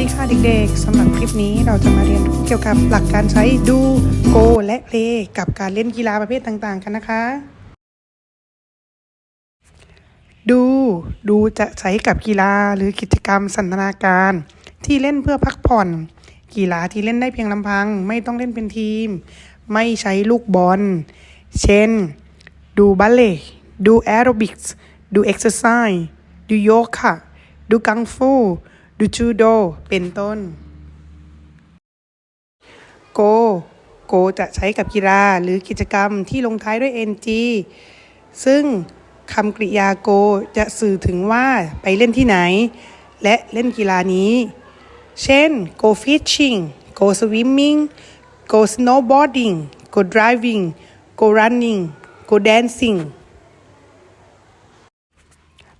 ดีค่ะเด็กๆสำหรับคลิปนี้เราจะมาเรียนรู้เกี่ยวกับหลักการใช้ดูโกและเพลกับการเล่นกีฬาประเภทต่างๆ กันนะคะ ดูดูจะใช้กับกีฬาหรือกิจกรรมสันทนาการ ที่เล่นเพื่อพักผ่อน กีฬาที่เล่นได้เพียงลำพัง ไม่ต้องเล่นเป็นทีม ไม่ใช้ลูกบอล เช่น ดูบัลเล่ดูแอโรบิกส์ดูเอ็กซ์ไซส์ดูโยคะดูกังฟู ดูจูโด เป็นต้น โก โกจะใช้กับกีฬาหรือกิจกรรมที่ลงท้ายด้วย ng ซึ่งคำกริยาโกจะสื่อถึงว่าไปเล่นที่ไหน และเล่นกีฬานี้ เช่น go fishing go swimming go snowboarding go driving go running go dancing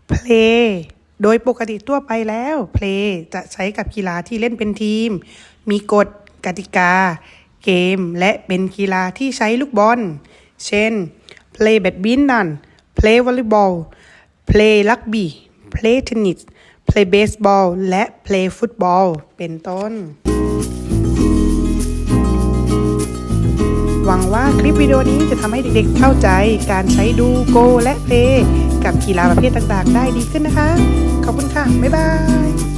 play โดยปกติทั่วไปแล้ว play จะใช้กับกีฬาที่เล่นเป็นทีม มีกฎกติกา เกม และเป็นกีฬาที่ใช้ลูกบอล เช่น play badminton play volleyball play rugby play tennis play baseball และ play football เป็นต้น หวังว่าคลิปวิดีโอนี้จะทำให้เด็กๆเข้าใจการใช้ดูโกและเพล กับกีฬาประเภทต่างๆ ได้ดีขึ้นนะคะ ขอบคุณค่ะ บ๊ายบาย